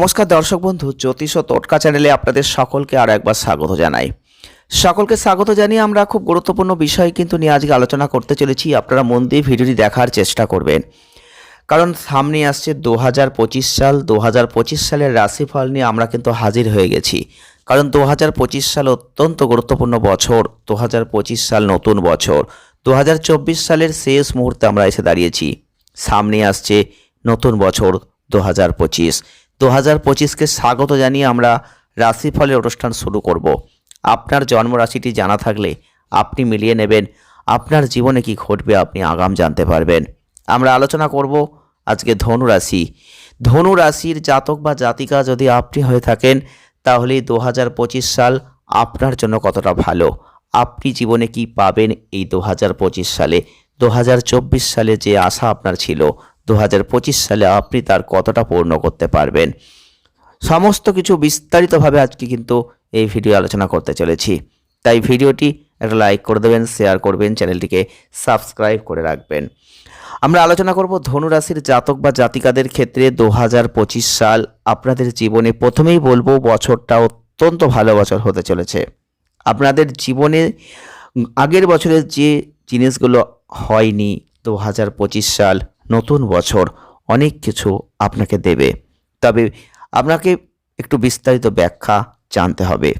নমস্কার দর্শক বন্ধু, জ্যোতিষ ও টোটকা চ্যানেলে আপনাদের সকলকে আর একবার স্বাগত জানাই। সকলকে স্বাগত জানিয়ে আমরা খুব গুরুত্বপূর্ণ বিষয় কিন্তু নিয়ে আজকে আলোচনা করতে চলেছি। আপনারা মন দিয়ে ভিডিওটি দেখার চেষ্টা করবেন। কারণ সামনে আসছে দু হাজার পঁচিশ সাল। দু হাজার পঁচিশ সালের রাশিফল নিয়ে আমরা কিন্তু হাজির হয়ে গেছি। কারণ দু হাজার পঁচিশ সাল অত্যন্ত গুরুত্বপূর্ণ বছর। দু হাজার পঁচিশ সাল নতুন বছর। দু হাজার চব্বিশ সালের শেষ মুহূর্তে আমরা এসে দাঁড়িয়েছি। সামনে আসছে নতুন বছর দু হাজার পঁচিশ। দু হাজার পঁচিশকে স্বাগত জানিয়ে আমরা রাশিফলের অনুষ্ঠান শুরু করব। আপনার জন্ম রাশিটি জানা থাকলে আপনি মিলিয়ে নেবেন। আপনার জীবনে কি ঘটবে আপনি আগাম জানতে পারবেন। আমরা আলোচনা করব আজকে ধনু রাশি ধনু রাশির জাতক বা জাতিকা যদি আপনি হয়ে থাকেন, তাহলে দু হাজার পঁচিশ সাল আপনার জন্য কতটা ভালো? আপনি জীবনে কি পাবেন এই দু হাজার পঁচিশ সালে? দু হাজার চব্বিশ সালে যে আশা আপনার ছিল দু হাজার পঁচিশ সালে আপনি তার কতটা পূর্ণ করতে পারবেন? সমস্ত কিছু বিস্তারিতভাবে আজকে কিন্তু এই ভিডিও আলোচনা করতে চলেছি। তাই ভিডিওটি একটা লাইক করে দেবেন, শেয়ার করবেন, চ্যানেলটিকে সাবস্ক্রাইব করে রাখবেন। আমরা আলোচনা করব ধনুরাশির জাতক বা জাতিকাদের ক্ষেত্রে দু হাজার পঁচিশ সাল আপনাদের জীবনে প্রথমেই বলব বছরটা অত্যন্ত ভালো বছর হতে চলেছে। আপনাদের জীবনে আগের বছরের যে জিনিসগুলো হয়নি দু হাজার পঁচিশ সাল নতুন বছর অনেক কিছু আপনাকে দেবে। তবে আপনাকে একটু বিস্তারিত ব্যাখ্যা জানতে হবে।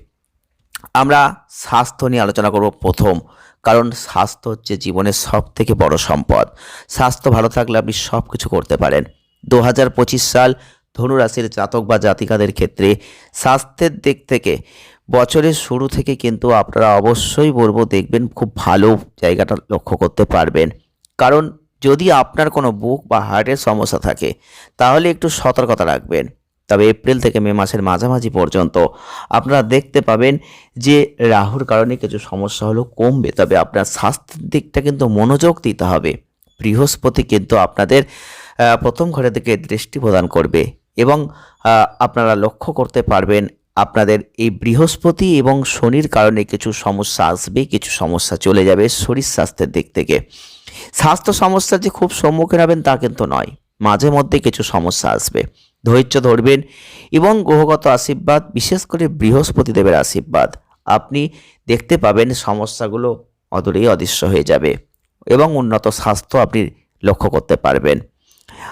আমরা স্বাস্থ্য নিয়ে আলোচনা করব প্রথম, কারণ স্বাস্থ্য হচ্ছে জীবনের সব থেকে বড় সম্পদ। স্বাস্থ্য ভালো থাকলে আপনি সব কিছু করতে পারেন। দু হাজার পঁচিশ সাল ধনুরাশির জাতক বা জাতিকাদের ক্ষেত্রে স্বাস্থ্যের দিক থেকে বছরের শুরু থেকে কিন্তু আপনারা অবশ্যই বলব দেখবেন খুব ভালো জায়গাটা লক্ষ্য করতে পারবেন। কারণ যদি আপনার কোনো বুক বা হার্টের সমস্যা থাকে, তাহলে একটু সতর্কতা রাখবেন। তবে এপ্রিল থেকে মে মাসের মাঝামাঝি পর্যন্ত আপনারা দেখতে পাবেন যে রাহুর কারণে কিছু সমস্যা হলো কমবে, তবে আপনার স্বাস্থ্যের দিকটা কিন্তু মনোযোগ দিতে হবে। বৃহস্পতি কিন্তু আপনাদের প্রথম ঘরে থেকে দৃষ্টি প্রদান করবে এবং আপনারা লক্ষ্য করতে পারবেন আপনাদের এই বৃহস্পতি এবং শনির কারণে কিছু সমস্যা আসবে, কিছু সমস্যা চলে যাবে শরীর স্বাস্থ্যের দিক থেকে। স্বাস্থ্য সমস্যার যে খুব সম্মুখীন হবেন তা কিন্তু নয়। মাঝে মধ্যে কিছু সমস্যা আসবে। ধৈর্য ধরবেন এবং গ্রহগত আশীর্বাদ, বিশেষ করে বৃহস্পতি দেবের আশীর্বাদ, আপনি দেখতে পাবেন সমস্যাগুলো অদূরেই অদৃশ্য হয়ে যাবে এবং উন্নত স্বাস্থ্য আপনি লক্ষ্য করতে পারবেন।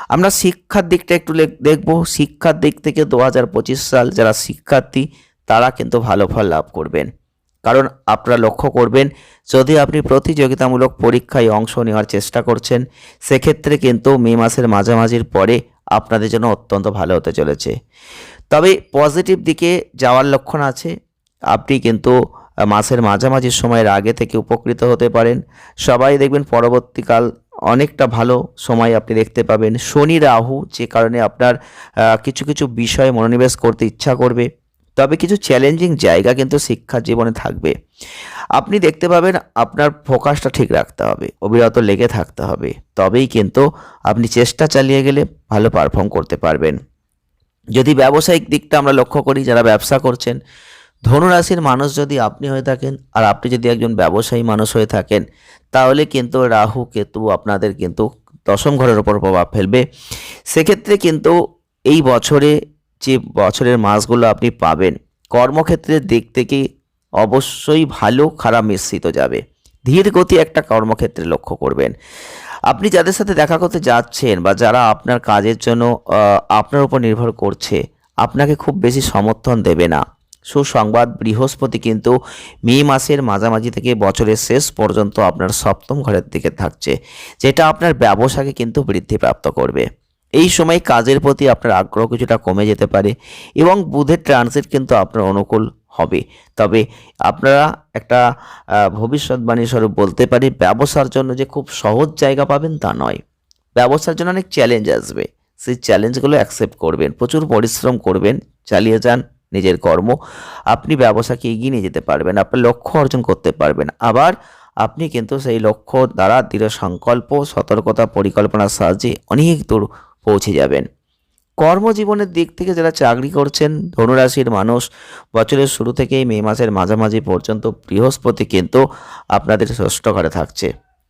আমরা শিক্ষার দিকটা একটু দেখব। শিক্ষার দিক থেকে দু হাজার পঁচিশ সাল যারা শিক্ষার্থী, তারা কিন্তু ভালো ফল লাভ করবেন। কারণ আপনারা লক্ষ্য করবেন, যদি আপনি প্রতিযোগিতামূলক পরীক্ষায় অংশ নেওয়ার চেষ্টা করছেন, সেক্ষেত্রে কিন্তু মে মাসের মাঝামাঝির পরে আপনাদের জন্য অত্যন্ত ভালো হতে চলেছে। তবে পজিটিভ দিকে যাওয়ার লক্ষণ আছে। আপনি কিন্তু মাসের মাঝামাঝি সময়ের আগে থেকে উপকৃত হতে পারেন। সবাই দেখবেন পরবর্তীকাল অনেকটা ভালো সময় আপনি দেখতে পাবেন। শনি, রাহু যে কারণে আপনার কিছু কিছু বিষয়ে মনোনিবেশ করতে ইচ্ছা করবে। তবে কিছু চ্যালেঞ্জিং জায়গা কিন্তু শিক্ষা জীবনে থাকবে। আপনি দেখতে পাবেন আপনার ফোকাসটা ঠিক রাখতে হবে, অবিরত লেগে থাকতে হবে। তবেই কিন্তু আপনি চেষ্টা চালিয়ে গেলে ভালো পারফর্ম করতে পারবেন। যদি ব্যবসায়িক দিকটা আমরা লক্ষ্য করি, যারা ব্যবসা করছেন, ধনুরাশির মানুষ যদি আপনি হয়ে থাকেন আর আপনি যদি একজন ব্যবসায়ী মানুষ হয়ে থাকেন, তাহলে কিন্তু রাহু, কেতু আপনাদের কিন্তু দশম ঘরের ওপর প্রভাব ফেলবে। সেক্ষেত্রে কিন্তু এই বছরে যে বছরের মাসগুলো আপনি পাবেন কর্মক্ষেত্রের দিক থেকে অবশ্যই ভালো, খারাপ মিশ্রিত যাবে। ধীর গতি একটা কর্মক্ষেত্রে লক্ষ্য করবেন। আপনি যাদের সাথে দেখা করতে যাচ্ছেন বা যারা আপনার কাজের জন্য আপনার উপর নির্ভর করছে, আপনাকে খুব বেশি সমর্থন দেবে না। সুসংবাদ, বৃহস্পতি কিন্তু মে মাসের মাঝামাঝি থেকে বছরের শেষ পর্যন্ত আপনার সপ্তম ঘরের দিকে থাকছে, যেটা আপনার ব্যবসাকে কিন্তু বৃদ্ধিপ্রাপ্ত করবে। এই সময় কাজের প্রতি আপনার আগ্রহ কিছুটা কমে যেতে পারে এবং বুধের ট্রানজিট কিন্তু আপনার অনুকূল হবে। তবে আপনারা একটা ভবিষ্যৎবাণী স্বরূপ বলতে পারি, ব্যবসার জন্য যে খুব সহজ জায়গা পাবেন তা নয়। ব্যবসার জন্য অনেক চ্যালেঞ্জ আসবে। সেই চ্যালেঞ্জগুলো অ্যাকসেপ্ট করবেন, প্রচুর পরিশ্রম করবেন, চালিয়ে যান নিজের কর্ম, আপনি ব্যবসাকে এগিয়ে নিয়ে যেতে পারবেন, আপনার লক্ষ্য অর্জন করতে পারবেন। আবার আপনি কিন্তু সেই লক্ষ্য দ্বারা দৃঢ় সংকল্প সতর্কতা, পরিকল্পনার সাহায্যে অনেক দূর পৌঁছে যাবেন। কর্মজীবনের দিক থেকে যারা চাকরি করছেন, ধনুরাশির মানুষ, বছরের শুরু থেকেই মে মাসের মাঝামাঝি পর্যন্ত বৃহস্পতি কিন্তু আপনাদের ষষ্ঠ ঘরে থাকছে।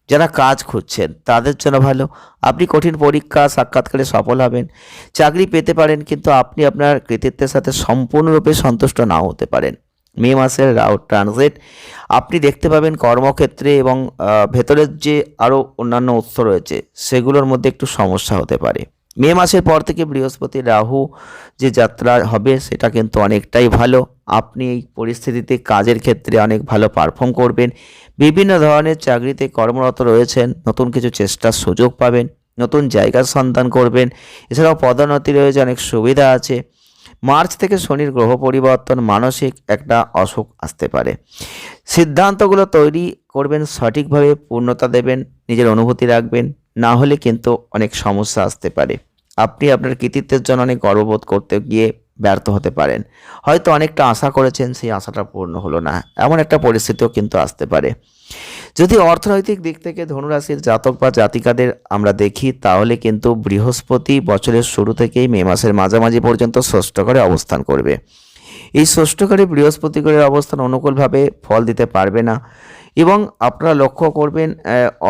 যারা কাজ খুঁজছেন, তাদের জন্য ভালো। আপনি কঠিন পরীক্ষা, সাক্ষাৎকারে সফল হবেন। চাকরি পেতে পারেন, কিন্তু আপনি আপনার কৃতিত্বের সাথে সম্পূর্ণরূপে সন্তুষ্ট নাও হতে পারেন। মে মাসের রাউট ট্রানজিট আপনি দেখতে পাবেন কর্মক্ষেত্রে এবং ভেতরের যে আরও অন্যান্য উৎস রয়েছে, সেগুলোর মধ্যে একটু সমস্যা হতে পারে। মে মাসের পর থেকে বৃহস্পতি রাহু যে যাত্রা হবে, সেটা কিন্তু অনেকটাই ভালো। আপনি এই পরিস্থিতিতে কাজের ক্ষেত্রে অনেক ভালো পারফর্ম করবেন। বিভিন্ন ধরনের চাকরিতে কর্মরত রয়েছেন, নতুন কিছু চেষ্টার সুযোগ পাবেন, নতুন জায়গার সন্ধান করবেন। এছাড়াও পদোন্নতি রয়েছে, অনেক সুবিধা আছে। মার্চ থেকে শনির গ্রহ পরিবর্তন মানসিক একটা অসুখ আসতে পারে। সিদ্ধান্তগুলো তৈরি করবেন, সঠিকভাবে পূর্ণতা দেবেন, নিজের অনুভূতি রাখবেন। না হলে কিন্তু অনেক সমস্যা আসতে পারে। আপনি আপনার কৃতিত্বের জন্য অনেক গর্ববোধ করতে গিয়ে ব্যর্থ হতে পারেন। হয়তো অনেকটা আশা করেছেন সেই আশাটা পূর্ণ হলো না। এমন একটা পরিস্থিতিও কিন্তু আসতে পারে। যদি অর্থনৈতিক দিক থেকে ধনুরাশির জাতক বা জাতিকাদের আমরা দেখি, তাহলে কিন্তু বৃহস্পতি বছরের শুরু থেকেই মে মাসের মাঝামাঝি পর্যন্ত ষষ্ঠ ঘরে অবস্থান করবে। এই ষষ্ঠ ঘরে বৃহস্পতি গ্রহের অবস্থান অনুকূলভাবে ফল দিতে পারবে না এবং আপনারা লক্ষ্য করবেন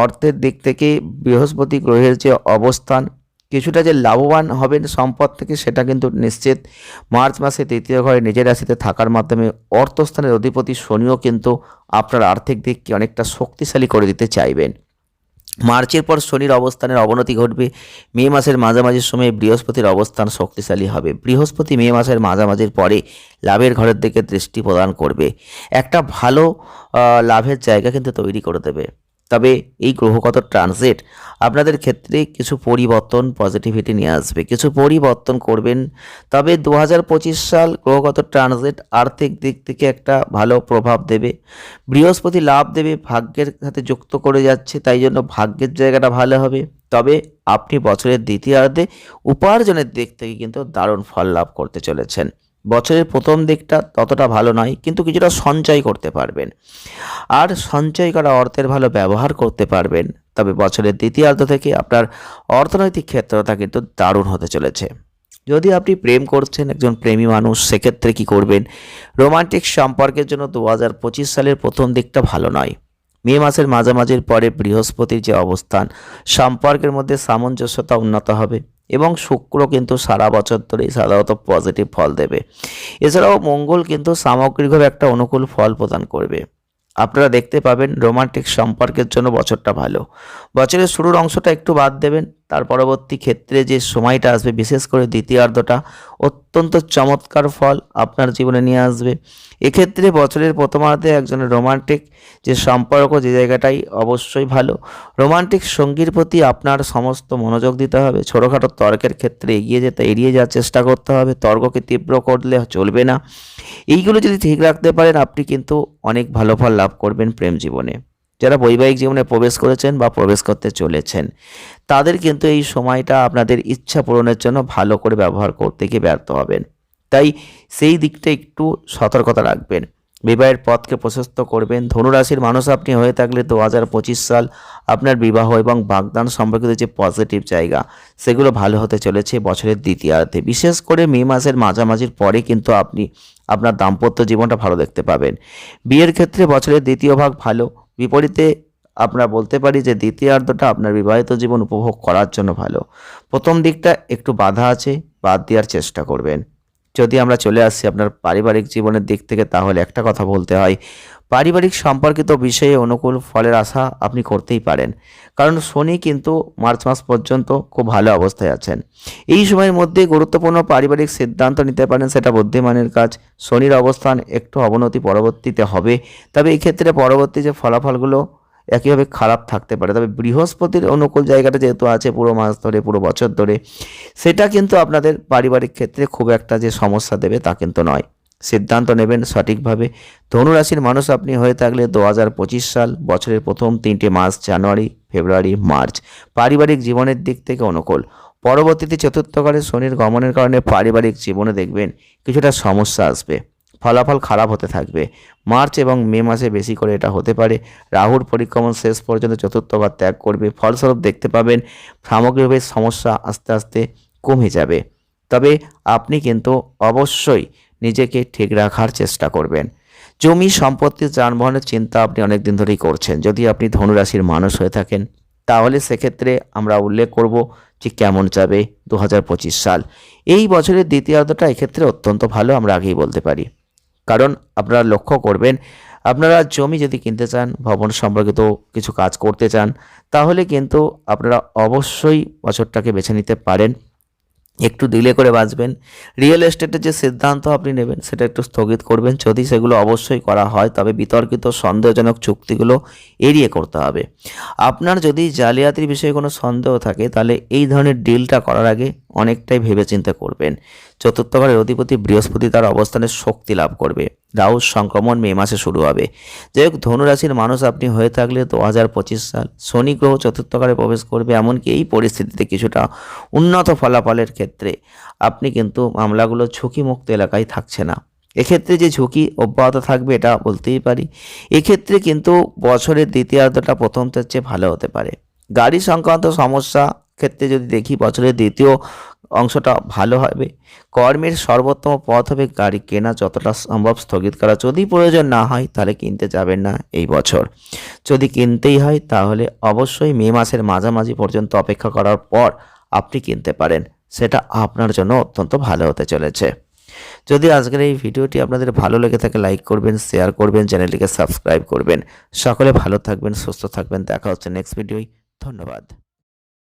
অর্থের দিক থেকে বৃহস্পতি গ্রহের যে অবস্থান কিছুটা যে লাভবান হবেন সম্পদ থেকে, সেটা কিন্তু নিশ্চিত। মার্চ মাসে তৃতীয় ঘরে নিজের রাশিতে থাকার মাধ্যমে অর্থস্থানের অধিপতি শনিও কিন্তু আপনার আর্থিক দিককে অনেকটা শক্তিশালী করে দিতে চাইবেন। মার্চের পর শনির অবস্থানের অবনতি ঘটবে। মে মাসের মাঝামাঝির সময়ে বৃহস্পতির অবস্থান শক্তিশালী হবে। বৃহস্পতি মে মাসের মাঝামাঝির পরে লাভের ঘরের দিকে দৃষ্টি প্রদান করবে। একটা ভালো লাভের জায়গা কিন্তু তৈরি করে দেবে। তবে এই গ্রহগত ট্রানজিট আপনাদের ক্ষেত্রে কিছু পরিবর্তন পজিটিভিটি নিয়ে আসবে। কিছু পরিবর্তন করবেন, তবে দু হাজার পঁচিশ সাল গ্রহগত ট্রানজিট আর্থিক দিক থেকে একটা ভালো প্রভাব দেবে। বৃহস্পতি লাভ দেবে, ভাগ্যের সাথে যুক্ত করে যাচ্ছে, তাই জন্য ভাগ্যের জায়গাটা ভালো হবে। তবে আপনি বছরের দ্বিতীয়ার্ধে উপার্জনের দিক থেকে কিন্তু দারুণ ফল লাভ করতে চলেছেন। বছরের প্রথম দিকটা ততটা ভালো নয়, কিন্তু কিছুটা সঞ্চয় করতে পারবেন। আর সঞ্চয় করা অর্থের ভালো ব্যবহার করতে পারবেন, তবে বছরের দ্বিতীয়ার্ধ থেকে আপনার অর্থনৈতিক ক্ষেত্রটা কিন্তু দারুণ হতে চলেছে। যদি আপনি প্রেম করছেন, একজন প্রেমী মানুষ, সেক্ষেত্রে কি করবেন? রোমান্টিক সম্পর্কের জন্য দু হাজার পঁচিশ সালের প্রথম দিকটা ভালো নয়। মে মাসের মাঝামাঝির পরে বৃহস্পতির যে অবস্থান, সম্পর্কের মধ্যে সামঞ্জস্যতা উন্নত হবে। এবং শুক্র কিন্তু সারা বছর ধরেই সাধারণত পজিটিভ ফল দেবে। এছাড়াও মঙ্গল কিন্তু সামগ্রিকভাবে একটা অনুকূল ফল প্রদান করবে। আপনারা দেখতে পাবেন রোমান্টিক সম্পর্কের জন্য বছরটা ভালো। বছরের শুরুর অংশটা একটু বাদ দেবেন তার পরবর্তী ক্ষেত্রে যে সময়টা আসবে, বিশেষ করে দ্বিতীয়ার্ধটা, অত্যন্ত চমৎকার ফল আপনার জীবনে নিয়ে আসবে। এক্ষেত্রে বছরের প্রথমার্ধে একজনের রোমান্টিক যে সম্পর্ক, যে জায়গাটাই অবশ্যই ভালো। রোমান্টিক সঙ্গীর প্রতি আপনার সমস্ত মনোযোগ দিতে হবে। ছোটোখাটো তর্কের ক্ষেত্রে এগিয়ে যেতে, এড়িয়ে যাওয়ার চেষ্টা করতে হবে। তর্ককে তীব্র করলে চলবে না। এইগুলো যদি ঠিক রাখতে পারেন, আপনি কিন্তু অনেক ভালো ফল লাভ করবেন প্রেম জীবনে। যারা বৈবাহিক জীবনে প্রবেশ করেছেন বা প্রবেশ করতে চলেছেন, তাদের কিন্তু এই সময়টা আপনাদের ইচ্ছা পূরণের জন্য ভালো করে ব্যবহার করতে গিয়ে ব্যর্থ হবেন। তাই সেই দিকটা একটু সতর্কতা রাখবেন। বিবাহের পথকে প্রশস্ত করবেন। ধনুরাশির মানুষ আপনি হয়ে থাকলে দু হাজার পঁচিশ সাল আপনার বিবাহ এবং বাগদান সম্পর্কিত যে পজিটিভ জায়গা, সেগুলো ভালো হতে চলেছে বছরের দ্বিতীয়ার্ধে। বিশেষ করে মে মাসের মাঝামাঝির পরে কিন্তু আপনি আপনার দাম্পত্য জীবনটা ভালো দেখতে পাবেন। বিয়ের ক্ষেত্রে বছরের দ্বিতীয় ভাগ ভালো বিপরীতে আমরা বলতে পারি যে দ্বিতীয়ার্ধটা আপনার বিবাহিত জীবন উপভোগ করার জন্য ভালো। প্রথম দিকটা একটু বাধা আছে, বাদ দেওয়ার চেষ্টা করবেন। যদি আমরা চলে আসি আপনার পারিবারিক জীবনের দিক থেকে, তাহলে একটা কথা বলতে হয় পারিবারিক সম্পর্কিত বিষয়ে অনুকূল ফলের আশা আপনি করতেই পারেন। কারণ শনি কিন্তু মার্চ মাস পর্যন্ত খুব ভালো অবস্থায় আছেন। এই সময়ের মধ্যে গুরুত্বপূর্ণ পারিবারিক সিদ্ধান্ত নিতে পারেন সেটা বুদ্ধিমানের কাজ। শনির অবস্থান একটু অবনতি পরবর্তীতে হবে। তবে এই ক্ষেত্রে পরবর্তী যে ফলাফলগুলো একইভাবে খারাপ থাকতে পারে। তবে বৃহস্পতির অনুকূল জায়গাটা যেহেতু আছে পুরো মাস ধরে, পুরো বছর ধরে, সেটা কিন্তু আপনাদের পারিবারিক ক্ষেত্রে খুব একটা যে সমস্যা দেবে তা কিন্তু নয়। সিদ্ধান্ত নেবেন সঠিকভাবে। ধনুরাশির মানুষ আপনি হয়ে থাকলে দু পঁচিশ সাল বছরের প্রথম তিনটে মাস জানুয়ারি, ফেব্রুয়ারি, মার্চ পারিবারিক জীবনের দিক থেকে অনুকূল। পরবর্তীতে চতুর্থকালে শনির গমনের কারণে পারিবারিক জীবনে দেখবেন কিছুটা সমস্যা আসবে, ফলাফল খারাপ হতে থাকবে। মার্চ এবং মে মাসে বেশি করে এটা হতে পারে। রাহুর পরিক্রমণ শেষ পর্যন্ত চতুর্থবার ত্যাগ করবে, ফলস্বরূপ দেখতে পাবেন সামগ্রিকভাবে সমস্যা আস্তে আস্তে কমে যাবে। তবে আপনি কিন্তু অবশ্যই নিজেকে ঠিক রাখার চেষ্টা করবেন। জমি সম্পত্তি যানবাহনের চিন্তা আপনি অনেক দিন ধরেই করছেন। যদি আপনি ধনুরাশির মানুষ হয়ে থাকেন, তাহলে সেক্ষেত্রে আমরা উল্লেখ করব যে কেমন যাবে দু হাজার পঁচিশ সাল। এই বছরের দ্বিতীয়ার্ধটা এক্ষেত্রে অত্যন্ত ভালো আমরা আগেই বলতে পারি। কারণ আপনারা লক্ষ্য করবেন, আপনারা জমি যদি কিনতে চান, ভবন সম্পর্কিত কিছু কাজ করতে চান, তাহলে কিন্তু আপনারা অবশ্যই বছরটাকে বেছে নিতে পারেন। একটু ডিলে করে বাঁচবেন। রিয়েল এস্টেটের যে সিদ্ধান্ত আপনি নেবেন, সেটা একটু স্থগিত করবেন। যদি সেগুলো অবশ্যই করা হয়, তবে বিতর্কিত, সন্দেহজনক চুক্তিগুলো এড়িয়ে করতে হবে। আপনার যদি জালিয়াতির বিষয়ে কোনো সন্দেহ থাকে, তাহলে এই ধরনের ডিলটা করার আগে অনেকটাই ভেবেচিন্তে করবেন। চতুর্থ ঘরের অধিপতি বৃহস্পতি তার অবস্থানে শক্তি লাভ করবে। রাহু সংক্রমণ মে মাসে শুরু হবে। যাই হোক ধনুরাশির মানুষ আপনি হয়ে থাকলে দু হাজার পঁচিশ সাল শনি গ্রহ চতুর্থ ঘরে প্রবেশ করবে এমনকি এই পরিস্থিতিতে কিছুটা উন্নত ফলাফলের ক্ষেত্রে। আপনি কিন্তু মামলাগুলো ঝুঁকিমুক্ত এলাকায় থাকছে না। এক্ষেত্রে যে ঝুঁকি অব্যাহত থাকবে এটা বলতেই পারি। এক্ষেত্রে কিন্তু বছরের দ্বিতীয়ার্ধটা প্রথমটার চেয়ে ভালো হতে পারে। গাড়ি সংক্রান্ত সমস্যা ক্ষেত্রে যদি দেখি বছরের দ্বিতীয় অংশটা ভালো হবে, কর্মের সর্বোত্তম পথ হবে গাড়ি কেনা যতটা সম্ভব স্থগিত করা। যদি প্রয়োজন না হয় তাহলে কিনতে যাবেন না এই বছর। যদি কিনতেই হয় তাহলে অবশ্যই মে মাসের মাঝামাঝি পর্যন্ত অপেক্ষা করার পর আপনি কিনতে পারেন। সেটা আপনার জন্য অত্যন্ত ভালো হতে চলেছে। যদি আজকের এই ভিডিওটি আপনাদের ভালো লেগে থাকে, লাইক করবেন, শেয়ার করবেন, চ্যানেলটিকে সাবস্ক্রাইব করবেন। সকলে ভালো থাকবেন, সুস্থ থাকবেন। দেখা হচ্ছে নেক্সট ভিডিওই ধন্যবাদ।